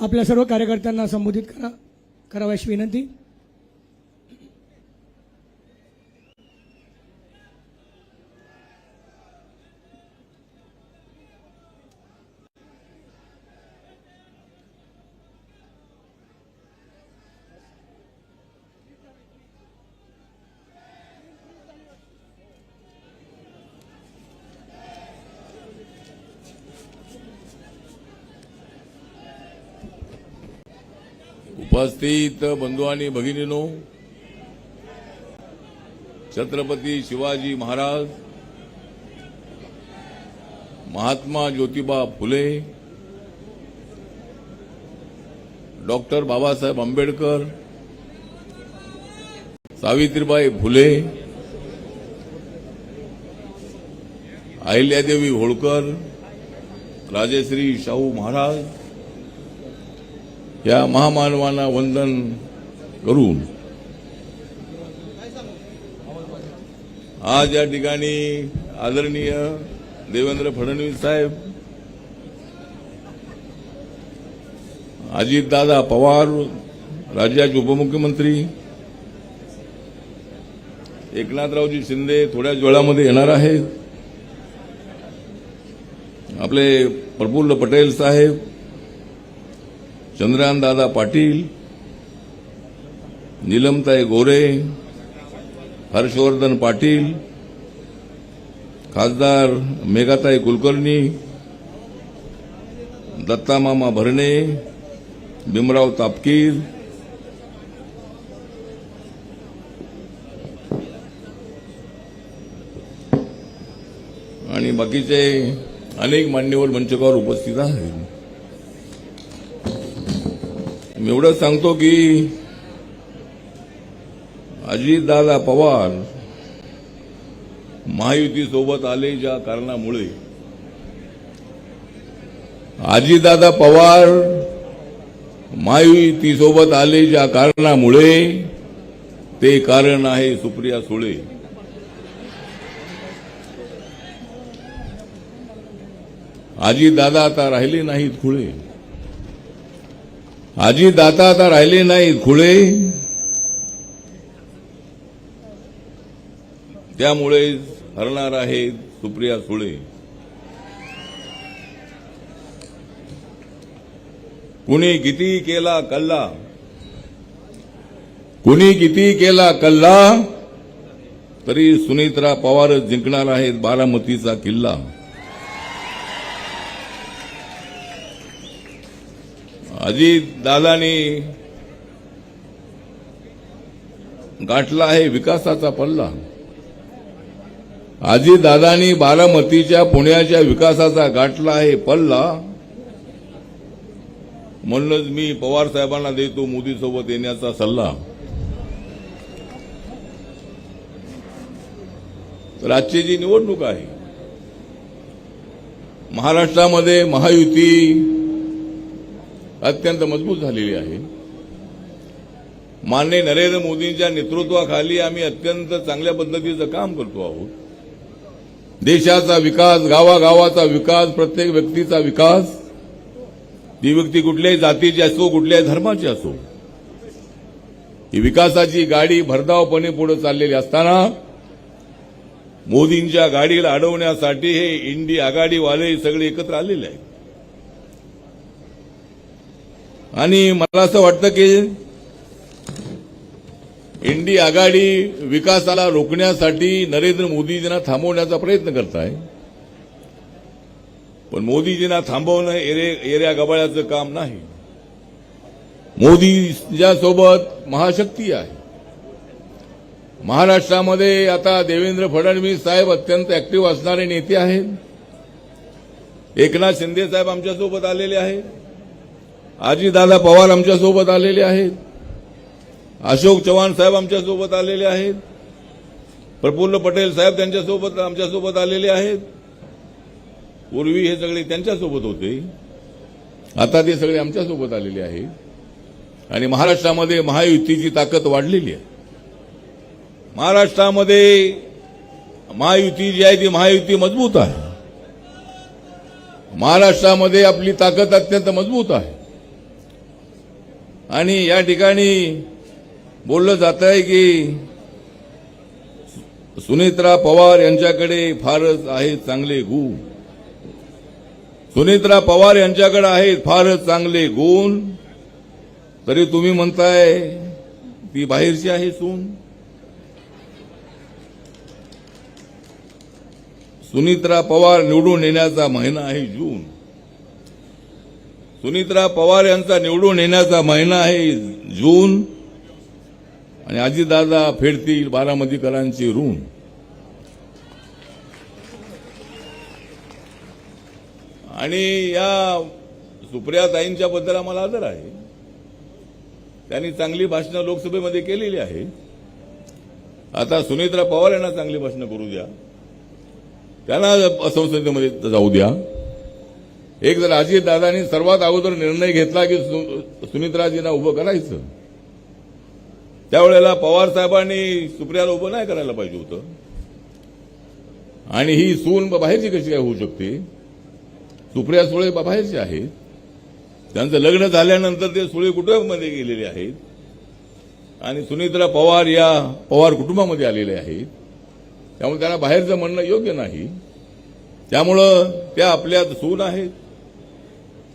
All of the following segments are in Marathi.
आपल्या सर्व कार्यकर्त्यांना संबोधित करा करावी अशी विनंती. उपस्थित बंधू आणि भगिनीनो छत्रपती शिवाजी महाराज महात्मा ज्योतिबा फुले डॉक्टर बाबासाहेब आंबेडकर सावित्रीबाई फुले अहिल्यादेवी होळकर राजश्री शाहू महाराज या महामानवाला वंदन करून आज या ठिकाणी आदरणीय देवेंद्र फडणवीस साहेब अजितदादा पवार राज्याचे उपमुख्यमंत्री एकनाथरावजी शिंदे थोड्याच वेळामध्ये येणार आहेत. आपले प्रफुल्ल पटेल साहेब चंद्रकांतदादा पाटील नीलमताई गोरे हर्षवर्धन पाटील खासदार मेघाताई कुलकर्णी दत्तामामा भरणे भीमराव तापकीर आणि बाकीचे अनेक मान्यवर मंचकावर उपस्थित आहेत. मी एवढंच सांगतो की अजितदादा पवार महायुतीसोबत आले ज्या कारणामुळे. अजितदादा पवार महायुतीसोबत आले ज्या कारणामुळे ते कारण आहे सुप्रिया सुळे. अजितदादा आता राहिले नाहीत खुळे. आजी दाता आता राहिले नाही खुळे. त्यामुळे हरणार आहेत सुप्रिया सुळे. कुणी किती केला कल्ला? कुणी किती केला कल्ला? तरी सुनीत्रा पवारच जिंकणार आहेत बारामतीचा किल्ला. दादानी गाठला आहे विकासाचा पल्ला. अजित दादानी बारामतीच्या पुण्याच्या विकासाचा गाठला आहे पल्ला. म्हणूनच मी पवार साहेबांना देतो मोदी सोबत येण्याचा सल्ला. तर आजची जी निवडणूक आहे महाराष्ट्रामध्ये महायुती अत्यंत मजबूत झालेली आहे. माननीय नरेंद्र मोदींच्या नेतृत्वाखाली आम्ही अत्यंत चांगल्या पद्धतीचं काम करतो आहोत. देशाचा विकास गावागावाचा विकास प्रत्येक व्यक्तीचा विकास ती व्यक्ती कुठल्याही जातीची असो कुठल्याही धर्माची असो ही विकासाची गाडी भरधावपणे पुढे चाललेली असताना मोदींच्या गाडीला अडवण्यासाठी हे इंडी आघाडीवाले सगळे एकत्र आलेले आहेत. आणि मला असं वाटतं की इंडी आघाडी विकासाला रोखण्यासाठी नरेंद्र मोदीजींना थांबवण्याचा प्रयत्न करत आहे पण मोदीजींना थांबवणं एरे गबाळ्याचं काम नाही. मोदींच्यासोबत महाशक्ती आहे. महाराष्ट्रामध्ये आता देवेंद्र फडणवीस साहेब अत्यंत ऍक्टिव्ह असणारे नेते आहेत. एकनाथ शिंदे साहेब आमच्यासोबत आलेले आहेत. आजीदादा पवार आमच्यासोबत आलेले आहेत. अशोक चव्हाण साहेब आमच्यासोबत आलेले आहेत. प्रफुल्ल पटेल साहेब त्यांच्यासोबत आमच्यासोबत आलेले आहेत. पूर्वी हे सगळे त्यांच्यासोबत होते. आता ते सगळे आमच्यासोबत आलेले आहेत. आणि महाराष्ट्रामध्ये महायुतीची ताकद वाढलेली आहे. महाराष्ट्रामध्ये महायुती जी आहे ती महायुती मजबूत आहे. महाराष्ट्रामध्ये आपली ताकद अत्यंत मजबूत आहे. आणि या ठिकाणी बोललं जात आहे की सुनेत्रा पवार यांच्याकडे फारच आहेत चांगले गुण. सुनेत्रा पवार यांच्याकडे आहेत फारच चांगले गुण. तरी तुम्ही म्हणताय ती बाहेरची आहे सून? सुनित्रा पवार निवडून येण्याचा महिना आहे जून. सुनित्रा पवार यांचा निवडून येण्याचा महिना आहे जून. आणि अजितदादा फेडतील बारामतीकरांची ऋण. आणि या सुप्रियाताईंच्या बद्दल आम्हाला आदर आहे. त्यांनी चांगली भाषणं लोकसभेमध्ये केलेली आहे. आता सुनित्रा पवार यांना चांगली भाषणं करू द्या. त्यांना संसदेमध्ये जाऊ द्या. एक जर अजित दादांनी सर्वात अगोदर निर्णय घेतला की सु- उभं करायचं त्यावेळेला पवार साहेबांनी सुप्रियाला उभं नाही करायला पाहिजे होतं. आणि ही सून बाहेरची कशी काय होऊ शकते? सुप्रिया सुळे बाहेरचे आहेत. त्यांचं लग्न झाल्यानंतर ते सुळे कुटुंबामध्ये गेलेले आहेत. आणि सुनीत्रा पवार या पवार कुटुंबामध्ये आलेले आहेत. त्यामुळे त्यांना बाहेरचं म्हणणं योग्य नाही. त्यामुळं त्या आपल्यात सून आहेत.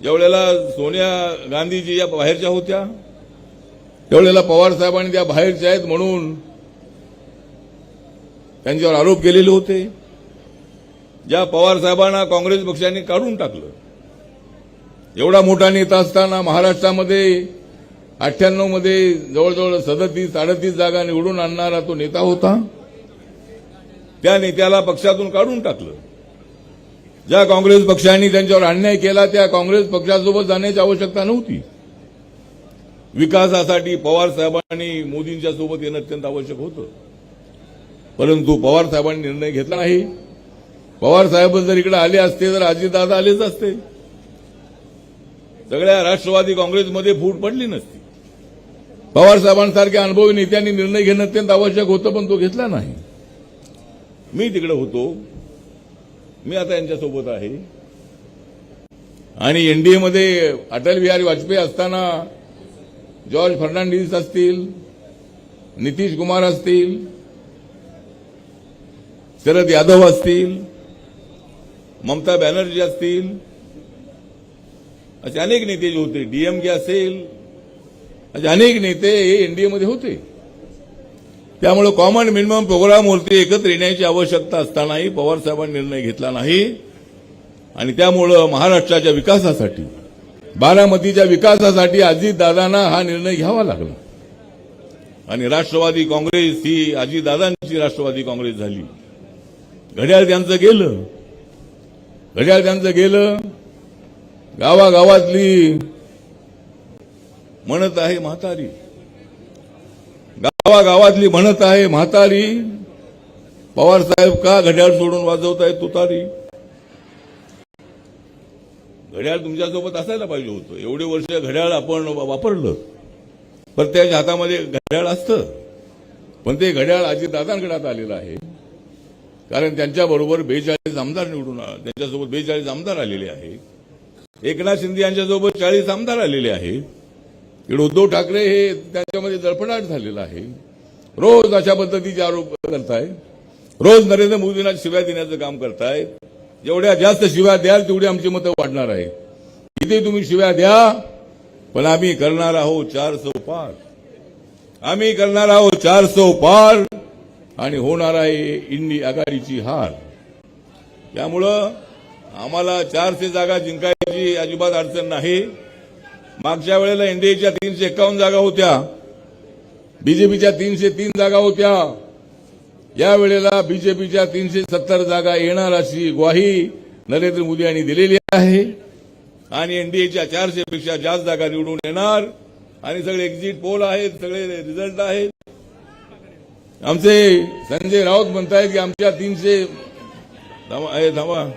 ज्यावेळेला सोनिया गांधीजी या बाहेरच्या होत्या. त्यावेळेला पवार साहेबांनी त्या बाहेरच्या आहेत म्हणून त्यांच्यावर आरोप केलेले होते. ज्या पवार साहेबांना काँग्रेस पक्षाने काढून टाकलं. एवढा मोठा नेता असताना महाराष्ट्रामध्ये अठ्ठ्याण्णवमध्ये जवळजवळ सदतीस साडेतीस जागा निवडून आणणारा तो नेता होता. त्या नेत्याला पक्षातून काढून टाकलं. ज्या काँग्रेस पक्षाने त्यांच्यावर अन्याय केला त्या काँग्रेस पक्षासोबत जाण्याची आवश्यकता नव्हती. विकासासाठी पवार साहेबांनी मोदींच्या सोबत येणं अत्यंत आवश्यक होतं. परंतु पवार साहेबांनी निर्णय घेतला नाही पवार साहेब जर इकडे आले असते तर अजितदादा आलेच असते. सगळ्या राष्ट्रवादी काँग्रेसमध्ये फूट पडली नसती. पवार साहेबांसारख्या अनुभवी नेत्यांनी निर्णय घेणं अत्यंत आवश्यक होतं पण तो घेतला नाही. मी तिकडे होतो. मी आता यांच्यासोबत आहे. आणि एनडीएमध्ये अटल बिहारी वाजपेयी असताना जॉर्ज फर्नांडिस असतील नितीश कुमार असतील शरद यादव असतील ममता बॅनर्जी असतील असे अनेक नेते जे होते. डीएमके असेल असे अनेक नेते हे एनडीएमध्ये होते. त्यामुळे कॉमन मिनिमम प्रोग्रामवरती एकत्र येण्याची आवश्यकता असतानाही पवारसाहेबांनी निर्णय घेतला नाही. आणि त्यामुळं महाराष्ट्राच्या विकासासाठी बारामतीच्या विकासासाठी अजितदादांना हा निर्णय घ्यावा लागला. आणि राष्ट्रवादी काँग्रेस ही अजितदादांची राष्ट्रवादी काँग्रेस झाली. घड्याळ त्यांचं गेलं. घड्याळ त्यांचं गेलं. गावागावातली म्हणत आहे म्हातारी. गावागावातली म्हणत आहे म्हातारी. पवार साहेब का घड्याळ सोडून वाजवत आहे तुतारी? घड्याळ तुमच्यासोबत असायला पाहिजे होतं. एवढे वर्ष घड्याळ आपण वापरलं. प्रत्येकाच्या हातामध्ये घड्याळ असतं. पण ते घड्याळ अजितदादांकडे आता आलेलं आहे. कारण त्यांच्याबरोबर बेचाळीस आमदार निवडून त्यांच्यासोबत बेचाळीस आमदार आलेले आहेत. एकनाथ शिंदे यांच्यासोबत चाळीस आमदार आलेले आहेत. उद्धव ठाकरे हे त्याच्यामध्ये दडपडाट झालेला आहे. रोज अशा पद्धतीचे आरोप करताय. रोज नरेंद्र मोदींना शिव्या देण्याचं काम करतायत जेवढ्या जास्त शिव्या द्याल तेवढी आमची मतं वाढणार आहे किती तुम्ही शिव्या द्या पण आम्ही करणार आहोत चार सौ पार. आम्ही करणार आहोत चार सौ पार आणि होणार आहे इंडी आघाडीची हार. त्यामुळं आम्हाला चारशे जागा जिंकायची अजिबात अडचण नाही. मागच्या वेळेला एनडीएच्या तीनशे एकावन्न जागा होत्या. बीजेपीच्या तीनशे तीन जागा होत्या. या वेळेला बीजेपीच्या तीनशे सत्तर जागा येणार अशी ग्वाही नरेंद्र मोदी यांनी दिलेली आहे. आणि एनडीएच्या चारशे पेक्षा जास्त जागा निवडून येणार. आणि सगळे एक्झिट पोल आहेत सगळे रिझल्ट आहेत. आमचे संजय राऊत म्हणतायत की आमच्या तीनशे थांबा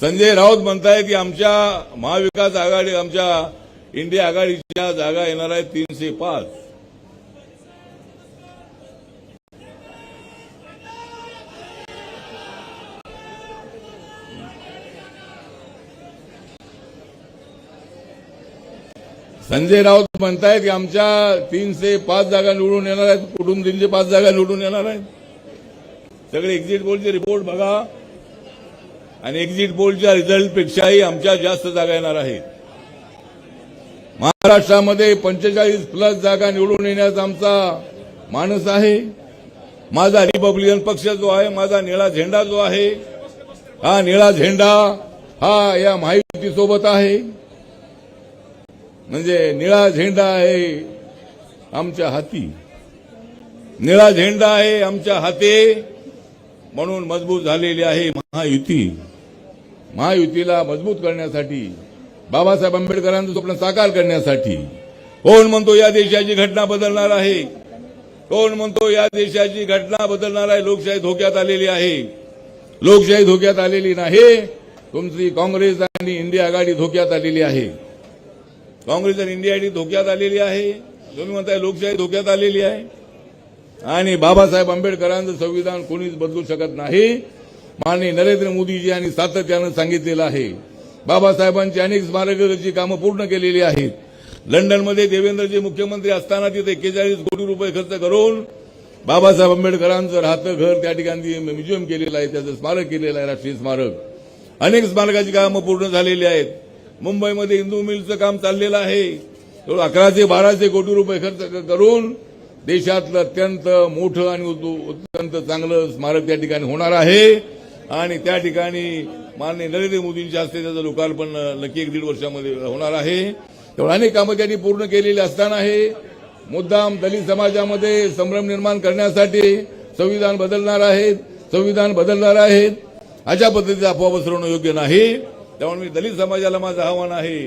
संजय राऊत म्हणतायत की आमच्या महाविकास आघाडी आमच्या इंडिया आघाडीच्या जागा येणार आहेत तीनशे पाच. संजय राऊत म्हणतायत की आमच्या तीनशे पाच जागा निवडून येणार आहेत कुठून तीनशे पाच जागा निवडून येणार आहेत? सगळे एक्झिट पोलचे रिपोर्ट बघा. आणि एक्झिट पोलच्या रिझल्टपेक्षाही आमच्या जास्त जागा येणार आहेत. महाराष्ट्रामध्ये पंचेचाळीस प्लस जागा निवडून येण्याचा आमचा माणूस आहे. माझा रिपब्लिकन पक्ष जो आहे माझा निळा झेंडा जो आहे हा निळा झेंडा हा या महायुती सोबत आहे. म्हणजे निळा झेंडा आहे आमच्या हाती. निळा झेंडा आहे आमच्या हाती. म्हणून मजबूत झालेली आहे महायुती. महायुतीला मजबूत करण्यासाठी बाबासाहेब आंबेडकरांचं स्वप्न साकार करण्यासाठी. कोण म्हणतो या देशाची घटना बदलणार आहे? कोण म्हणतो या देशाची घटना बदलणार आहे? लोकशाही धोक्यात आलेली आहे. लोकशाही धोक्यात आलेली नाही. तुमची काँग्रेस आणि इंडिया आघाडी धोक्यात आलेली आहे. काँग्रेस आणि इंडिया आघाडी धोक्यात आलेली आहे. तुम्ही म्हणताय लोकशाही धोक्यात आलेली आहे. आणि बाबासाहेब आंबेडकरांचं संविधान कोणीच बदलू शकत नाही. माननीय नरेंद्र मोदीजी यांनी सातत्यानं सांगितलेलं आहे. बाबासाहेबांची अनेक स्मारकाची कामं पूर्ण केलेली आहेत. लंडनमध्ये देवेंद्रजी मुख्यमंत्री असताना तिथे एक्केचाळीस कोटी रुपये खर्च करून बाबासाहेब आंबेडकरांचं राहतं घर त्या ठिकाणी म्युझियम केलेलं आहे त्याचं स्मारक केलेलं आहे राष्ट्रीय स्मारक. अनेक स्मारकाची कामं पूर्ण झालेली आहेत. मुंबईमध्ये हिंदू मिलचं काम चाललेलं आहे. अकराशे बाराशे कोटी रुपये खर्च करून देशातलं अत्यंत मोठं आणि उत- अत्यंत चांगलं स्मारक त्या ठिकाणी होणार आहे. आणि त्या ठिकाणी माननीय नरेंद्र मोदींच्या हस्ते त्याचं लोकार्पण नक्की एक दीड वर्षामध्ये होणार आहे. तेवढं अनेक कामं त्यांनी पूर्ण केलेली असताना हे मुद्दाम दलित समाजामध्ये संभ्रम निर्माण करण्यासाठी संविधान बदलणार आहेत संविधान बदलणार आहेत. अशा पद्धतीचा अफवा पसरवणं योग्य नाही. त्यामुळे मी दलित समाजाला माझं आव्हान आहे.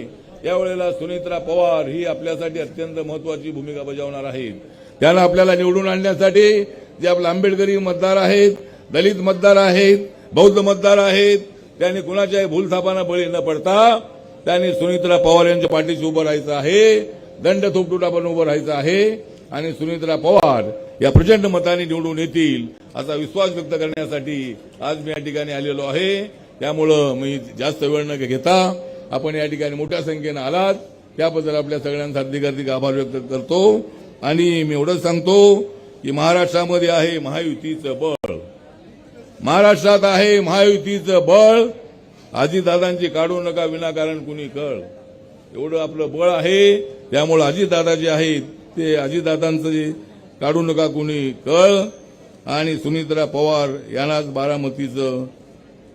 यावेळेला सुनेत्रा पवार ही आपल्यासाठी अत्यंत महत्वाची भूमिका बजावणार आहेत. त्यांना आपल्याला निवडून आणण्यासाठी जे आपले आंबेडकरी मतदार आहेत दलित मतदार आहेत बौद्ध मतदार आहेत त्यांनी कुणाच्याही भूलथापांना बळी न पडता त्यांनी सुनीत्रा पवार यांच्या पाठीशी उभं राहायचं आहे दंड थोपटून पण उभं राहायचं आहे आणि सुनीत्रा पवार या प्रचंड मताने निवडून येतील असा विश्वास व्यक्त करण्यासाठी आज मी या ठिकाणी आलेलो आहे. त्यामुळं मी जास्त वेळ न घेता आपण या ठिकाणी मोठ्या संख्येनं आलात. त्याबद्दल आपल्या सगळ्यांचा हार्दिक हार्दिक आभार व्यक्त करतो. आणि मी एवढंच सांगतो की महाराष्ट्रामध्ये आहे महायुतीचं बळ. महाराष्ट्रात आहे महायुतीचं बळ. अजितदादांची काढू नका विनाकारण कुणी कळ. एवढं आपलं बळ आहे त्यामुळं अजितदादा जे आहेत ते अजितदादांचं जे काढू नका कुणी कळ. आणि सुनित्रा पवार यांनाच बारामतीचं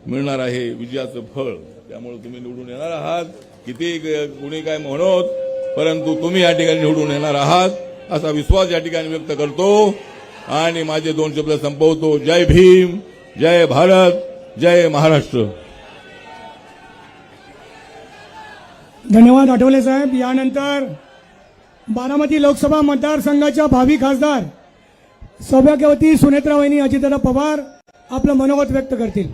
मिळणार आहे विजयाचं फळ. त्यामुळे तुम्ही निवडून येणार आहात. किती कुणी काय म्हणत परंतु तुम्ही या ठिकाणी निवडून येणार आहात असा विश्वास या ठिकाणी व्यक्त करतो. आणि माझे दोन शब्द संपवतो. जय भीम. जय भारत जय महाराष्ट्र. धन्यवाद आठवले साहेब. यानंतर बारामती लोकसभा मतदारसंघाच्या भावी खासदार सौभाग्यवती सुनेत्रा वहिनी अजितदादा पवार आपलं मनोगत व्यक्त करतील.